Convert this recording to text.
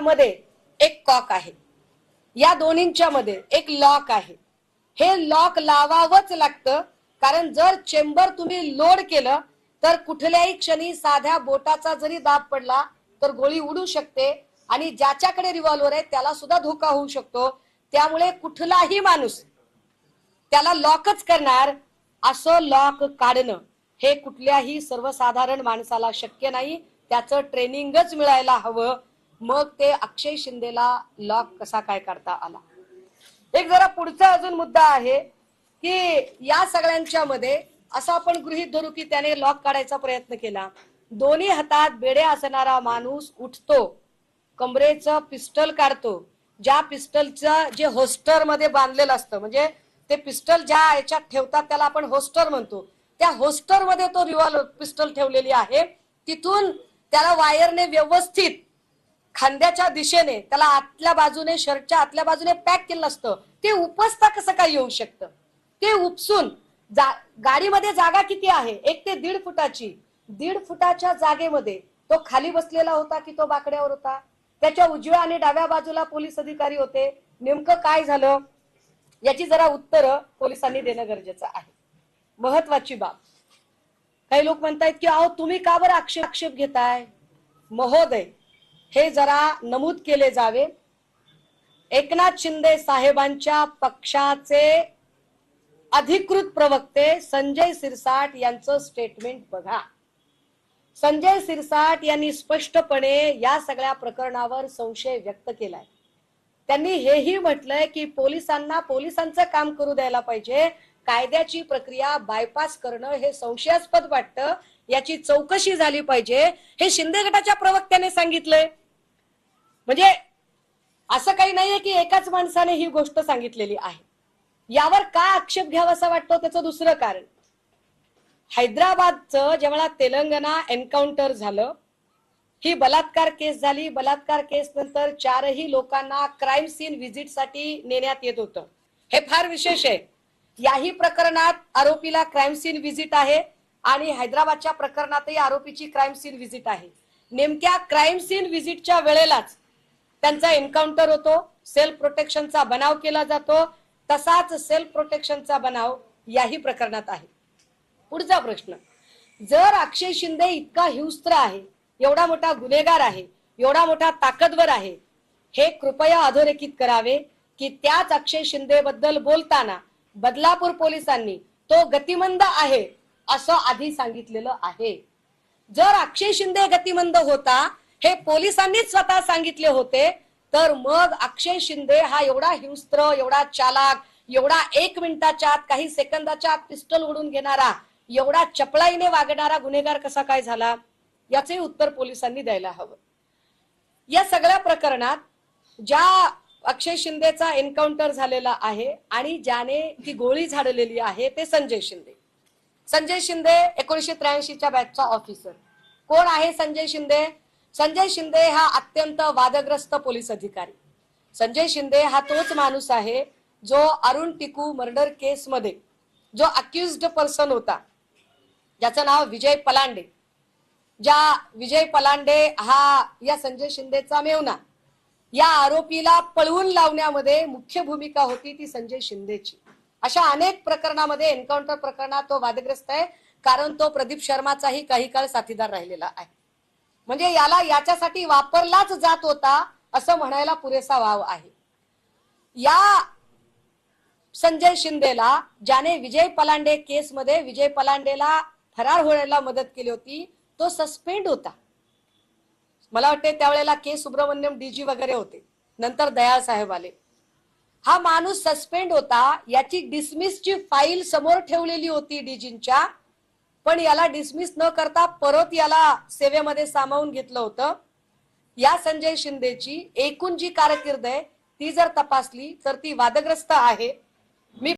मध्ये एक कॉक आहे. या दोन्हींच्या मध्ये एक लॉक आहे. हे लॉक लावावंच लागतं कारण जर चेंबर तुम्ही लोड केलं तर कुठल्याही क्षणी साध्या बोटाचा जरी दाब पडला तर गोळी उडू शकते आणि ज्याच्याकडे रिव्हॉल्वर आहे त्याला सुद्धा धोका होऊ शकतो. त्यामुळे कुठलाही माणूस त्याला लॉकच करणार असं लॉक काढणं हे कुठल्याही सर्वसाधारण माणसाला शक्य नाही. त्याचं ट्रेनिंगच मिळायला हवं. मग ते अक्षय शिंदेला लॉक कसा काय काढता आला? एक जरा पुढचा अजून मुद्दा आहे की या सगळ्यांच्या मध्ये असं आपण गृहित धरू की त्याने लॉक काढायचा प्रयत्न केला. दोन्ही हातात बेडे असणारा माणूस उठतो कमरेचं पिस्टल काढतो. ज्या पिस्टलचं जे होस्टरमध्ये बांधलेलं असतं म्हणजे ते पिस्टल ज्या याच्यात ठेवतात त्याला आपण होस्टर म्हणतो. त्या होस्टरमध्ये तो रिव्हॉल्वर पिस्टल ठेवलेली आहे. तिथून त्याला वायरने व्यवस्थित खांद्याच्या दिशेने त्याला आतल्या बाजूने शर्टच्या आतल्या बाजूने पॅक केलं असतं ते उपसता कसं काय येऊ शकतं? ते उपसून जा गाडीमध्ये जागा किती आहे? एक ते दीड फुटाची. दीड फुटाच्या जागेमध्ये तो खाली बसलेला होता की तो बाकड्यावर होता? त्याच्या उजव्या आणि डाव्या बाजूला पोलीस अधिकारी होते. नेमकं काय झालं? याची जरा उत्तर पोलिसांनी देणं गरजेचं आहे. महत्वाची बाब. काही लोक म्हणतायत की अहो तुम्ही का बरं आक्षेप आक्षेप घेताय? महोदय हे जरा नमूद केले जावे. एकनाथ शिंदे साहेबांच्या पक्षाचे अधिकृत प्रवक्ते संजय सिरसाट यांचं स्टेटमेंट बघा. संजय सिरसाट यांनी स्पष्टपणे या सगळ्या प्रकरणावर संशय व्यक्त केलाय. त्यांनी हेही म्हटलंय की पोलिसांना पोलिसांचं काम करू द्यायला पाहिजे. कायद्याची प्रक्रिया बायपास करणं हे संशयास्पद वाटतं. याची चौकशी झाली पाहिजे. हे शिंदे गटाच्या प्रवक्त्याने सांगितलंय. म्हणजे असं काही नाहीये की एकाच माणसाने ही गोष्ट सांगितलेली आहे. यावर का आक्षेप घ्यावा वाटतो त्याचं दुसरं कारण. हैदराबादचं जेव्हा तेलंगणा एन्काउंटर झालं ही बलात्कार केस झाली. बलात्कार केस नंतर चारही लोकांना क्राईम सीन व्हिजिटसाठी नेण्यात येत होतं. हे फार विशेष आहे. याही प्रकरणात आरोपीला क्राईम सीन व्हिजिट आहे आणि हैदराबादच्या प्रकरणातही आरोपीची क्राईम सीन व्हिजिट आहे. नेमक्या क्राईम सीन व्हिजिटच्या वेळेलाच त्यांचा एन्काउंटर होतो. सेल्फ प्रोटेक्शनचा बनाव केला जातो. तसाच सेल्फ प्रोटेक्शनचा बनाव याही प्रकरणात आहे. पुढचा प्रश्न. जर अक्षय शिंदे इतका हिंस्त्र आहे एवढा मोठा गुन्हेगार आहे एवढा मोठा ताकदवर आहे हे कृपया अधोरेखित करावे की त्याच अक्षय शिंदे बद्दल बोलताना बदलापूर पोलिसांनी तो गतिमंद आहे असं आधी सांगितलेलं आहे. जर अक्षय शिंदे गतिमंद होता हे पोलिसांनीच स्वतः सांगितले होते. तर मग अक्षय शिंदे हा एवढा हिंस्त्र एवढा चालाक एवढा एक मिनिटाच्या आत काही सेकंदाच्या आत पिस्टल उडून घेणारा एवढा चपळाईने वागणारा गुन्हेगार कसा काय झाला? याचे उत्तर पोलिसांनी द्यायला हवं. या सगळ्या प्रकरणात ज्या अक्षय शिंदेचा एन्काउंटर झालेला आहे आणि ज्याने ती गोळी झाडलेली आहे ते संजय शिंदे. संजय शिंदे एकोणीशे त्र्याऐंशीच्या बॅचचा ऑफिसर कोण आहे संजय शिंदे? संजय शिंदे हा अत्यंत वादग्रस्त पोलीस अधिकारी. संजय शिंदे हा तोच माणूस आहे जो अरुण टिकू मर्डर केस मध्ये जो अक्युज्ड पर्सन होता. ज्याचं नाव विजय पलांडे. ज्या विजय पलांडे हा या संजय शिंदेचा मेवना या आरोपीला पळवून लावण्यामध्ये मुख्य भूमिका होती ती संजय शिंदेची. अशा अनेक प्रकरणामध्ये एन्काउंटर प्रकरणात तो वादग्रस्त आहे कारण तो प्रदीप शर्माचाही काही काळ साथीदार राहिलेला आहे. म्हणजे याला याच्यासाठी वापरलाच जात होता असं म्हणायला पुरेसा वाव आहे. या संजय शिंदेला ज्याने विजय पलांडे केसमध्ये विजय पलांडेला फरार होण्याला मदत केली होती तो सस्पेंड होता. मला वाटते त्यावेळेला के. सुब्रमण्यम डीजी वगैरे होते. नंतर दयाळ साहेब आले. हा माणूस सस्पेंड होता याची डिसमिसची फाईल समोर ठेवलेली होती डीजींच्या पण याला डिसमिस न करता परत याला सेवेमध्ये सामावून घेतलं होतं. या संजय शिंदेची एकूण जी कारकीर्द आहे ती जर तपासली तर ती वादग्रस्त आहे.